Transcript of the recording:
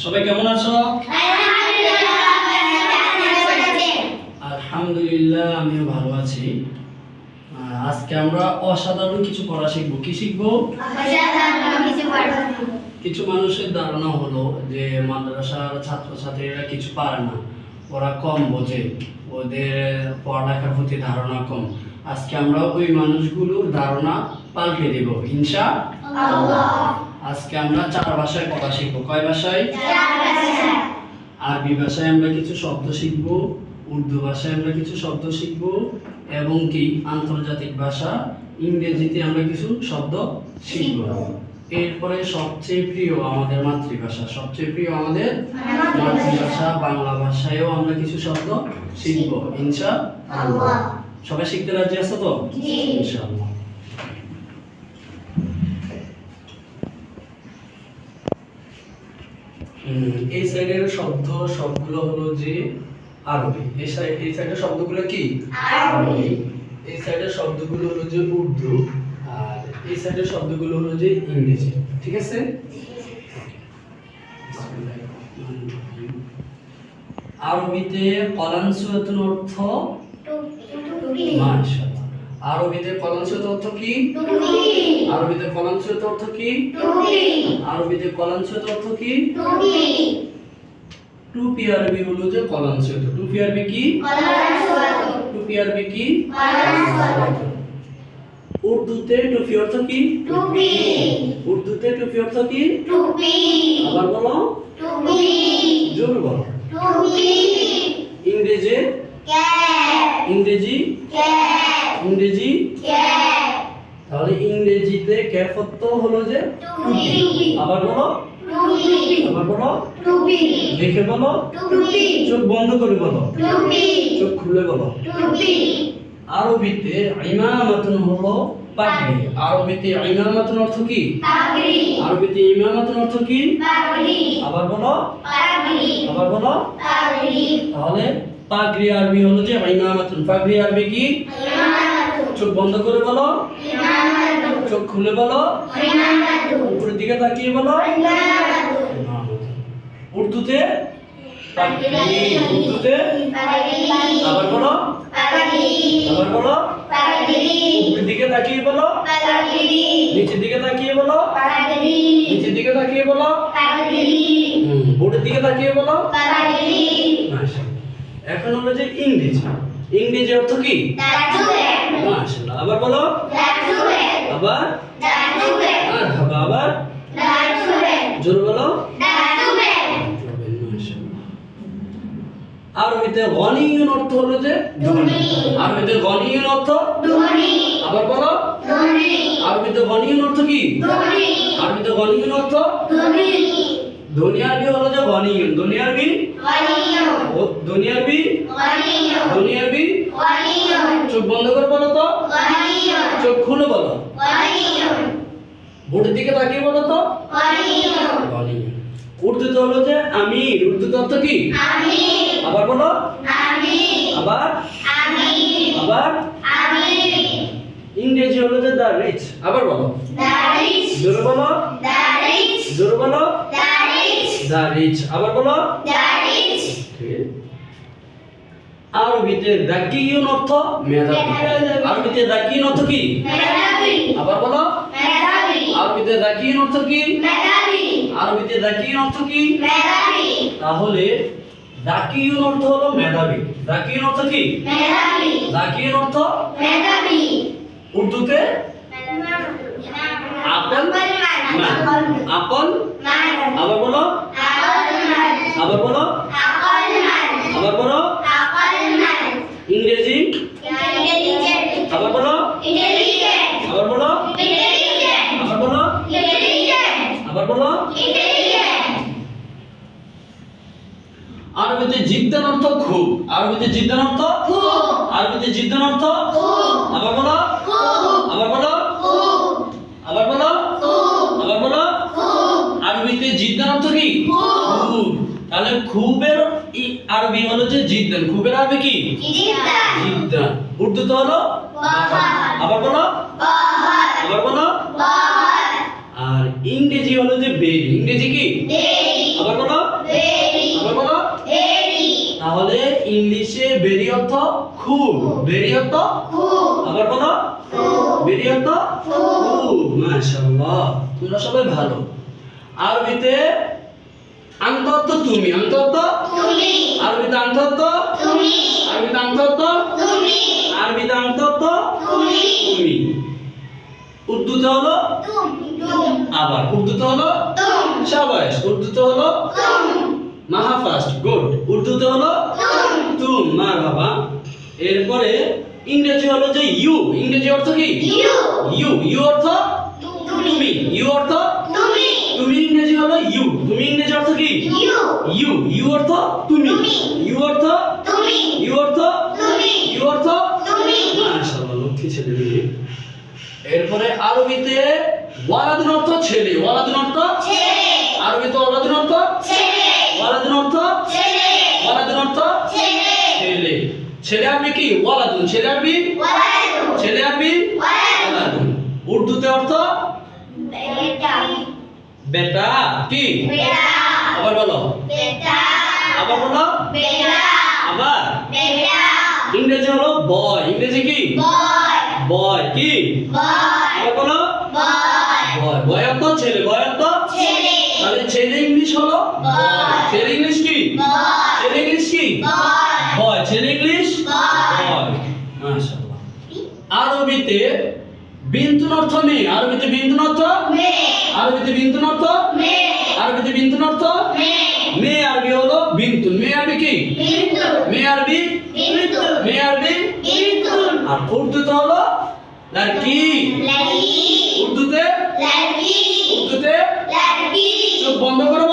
সবাই কেমন আছো? আলহামদুলিল্লাহ, আমিও ভালো আছি। আজকে আমরা অসাধারণ কিছু পড়া শিখব। কি শিখব? কিছু মানুষের ধারণা হলো যে মাদ্রাসার ছাত্রছাত্রীরা কিছু পারে না। ওরা কম বোঝে। ওদের পড়ালেখার প্রতি ধারণা কম। আজকে আমরা ওই মানুষগুলোর ধারণা পাল্টে দেব। ইনশা আজকে আমরা চার ভাষায় কথা শিখব। কয় ভাষায়? আরবি ভাষায় আমরা কিছু শব্দ শিখব উর্দু ভাষায় আমরা কিছু শব্দ শিখব এবং কি? আন্তর্জাতিক ভাষা ইংরেজিতে আমরা কিছু শব্দ শিখব। এরপরে সবচেয়ে প্রিয় আমাদের মাতৃভাষা সবচেয়ে প্রিয় আমাদের মাতৃভাষা বাংলা ভাষায়ও আমরা কিছু শব্দ শিখব ইনশা আল্লাহ সবাই শিখতে রাজি আছো তো। ইনশাআল্লাহ। এই সাইডের শব্দ সবগুলো হলো যে আরবি। এই সাইড এই সাইডের শব্দগুলো কি? আরবি। এই সাইডের শব্দগুলো হলো যে উর্দু আর এই সাইডের শব্দগুলো হলো যে ইংরেজি। ঠিক আছে? আরবিতে কলান সুরাতুল অর্থ মাশাআল্লাহ। আরবিতে সুরাতুল অর্থ কি? আরবিতে সুরাতুল অর্থ কি? আরবিতে সুরাতুল অর্থ কি? টুপি। আরবি হলো যে কলান সুরাত টুপি আরবি কি? টুপি আরবি কি? উর্দুতে টুপি অর্থ কি? টুপি। উর্দুতে টুপি অর্থ কি? টুপি। আবার বলো। টুপি। জোর বলো। টুপি। ইংরেজি? ইংরেজি ইংরেজি? ক্যাপ হলো যে আবার বলো। আবার বলো। দেখে বলো। চোখ বন্ধ করে বলো। চোখ খুলে বলো। আরবিতে ইমামাতুন হলো পাগড়ি। আরবিতে ইমামাতুন অর্থ কি? আরবিতে ইমামাতুন অর্থ কি? আবার বলো। আবার বলো। তাহলে পাগড়ি আরবি হলো যে ইমামাতুন। পাগড়ি আরবি কি? চোখ বন্ধ করে বলো। চোখ খুলে বলো। উপরের দিকে তাকিয়ে বলো। উর্দুতে উর্দুতে আবার বলো। আবার বলো। উপরের দিকে তাকিয়ে বলো। নিচের দিকে তাকিয়ে বলো। নিচের দিকে তাকিয়ে বলো। হুম, দিকে তাকিয়ে বলো। এখন হলো যে ইংরেজি ইংরেজি অর্থ কি? আবার বলো। আবার আর হবে আবার জোর বলো। আরবিতে গনিয়ন অর্থ হলো যে আরবিতে গনিয়ন অর্থ? আবার বলো। আরবিতে গনিয়ন অর্থ কি? আরবিতে গনিয়ন অর্থ? ধনী আরবি হলো যে গনিয়ন ধনী আরবি ও ধনী আরবি ধনী আরবি চোখ বন্ধ করে বলো তো। চোখ খুলে বলো? বোর্ডের দিকে তাকিয়ে বলো তো। গনিয়ন উর্দুতে হলো যে আমির। উর্দুতে অর্থ কি? আবার বলো। আবার? আবার? ইংরেজি হলো যে দা রিচ। আবার বলো। জোরে বলো। জোরে বলো। দা রিচ। আবার বলো। ঠিক। আরবিতে দাকিয়ুন অর্থ মেধাবী। আরবিতে দাকিয়ুন অর্থ কি? আবার বলো। আরবিতে দাকিয়ুন অর্থ কি? আরবিতে দাকিয়ুন অর্থ কি? তাহলে দাকিয়ুন অর্থ হলো মেধাবী। দাকিয়ুন অর্থ কি? দাকিয়ুন অর্থ? উর্দুতে? আপেল? আপল আবার বলো। আবার বলো। আবার বলো। ইংরেজি? আবার বলো। আবার বলো। আবার বলো। আবার বলো। আরবিতে জিদ্দান অর্থ খুব। আরবিতে জিদ্দান অর্থ আরবিতে জিদ্দান অর্থ আবার বলো। আবার বলো। আবার বলো। আবার বলো। আরবিতে জিদ্দান অর্থ কি? খুব। তাহলে খুবের আরবি হলো যে জিদ্দান। খুবের আরবি কি? জিদ্দান। উর্দু তো হলো আবার বলো? আবার বলো? আর ইংরেজি হলো যে বেরি। ইংরেজি কি? আবার বলো? তাহলে ইংলিশে বেরি অর্থ খুব। বেরি অর্থ আবার বলো? বেরি অর্থ খুব। মাশাআল্লাহ। তোমরা সবাই ভালো। আরবিতে আন্ত তুমি আন্ত অর্থ আরবিতে আন্ত অর্থ আরবিতে আন্ত অর্থ আরবিতে আন্ত অর্থ তুমি। উর্দুতে হলো? আবার উর্দুতে হলো? শাবাশ উর্দুতে হলো? মাহা ফাস্ট গুড। উর্দুতে হলো? তুম। মার বাবা। এরপরে ইংরেজি হলো যে ইউ। ইংরেজি অর্থ কি? ইউ। ইউ অর্থ তুমি ইউ অর্থ তুমি ইংরেজি হলো ইউ তুমি ইংরেজি অর্থ কি ইউ ইউ অর্থ তুমি। তুমি। ইউ অর্থ ইউ অর্থ ইউ অর্থ মাশাআল্লাহ লক্ষ্মী ছেলে মেয়ে। এরপরে আরবিতে ওয়ালাদুন অর্থ ছেলে। ওয়ালাদুন অর্থ আরবিতে ওয়ালাদুন অর্থ ওয়ালাদুন অর্থ ওয়ালাদুন অর্থ ছেলে। ছেলে। আরবি কি? ওয়ালাদুন। ছেলে আরবি? ছেলে আরবি? ওয়ালাদুন। উর্দুতে অর্থ? বেটা। কি? আবার বলো। আবার বলো। আবার। ইংরেজি হলো বয়। ইংরেজি কি? বয়। কি? আবার বলো। বয়। বয়। অর্থ ছেলে। তাহলে ছেলে ইংলিশ হলো? ছেলে ইংলিশ কি? ছেলে ইংলিশ কি? বয়। ছেলে ইংলিশ? বয়। বয়। মাশাআল্লাহ। আরবিতে বিন্তুন অর্থ মেয়ে। আরবিতে বিন্তুন অর্থ? আরবিতে বিন্তুন অর্থ? আরবিতে বিন্তুন অর্থ? মেয়ে আরবি হলো বিন্তুন মেয়ে আরবি কি? মেয়ে আরবি মেয়ে আরবি আর উর্দুতে হলো লড়কি উর্দুতে? উর্দুতে? বন্ধ করে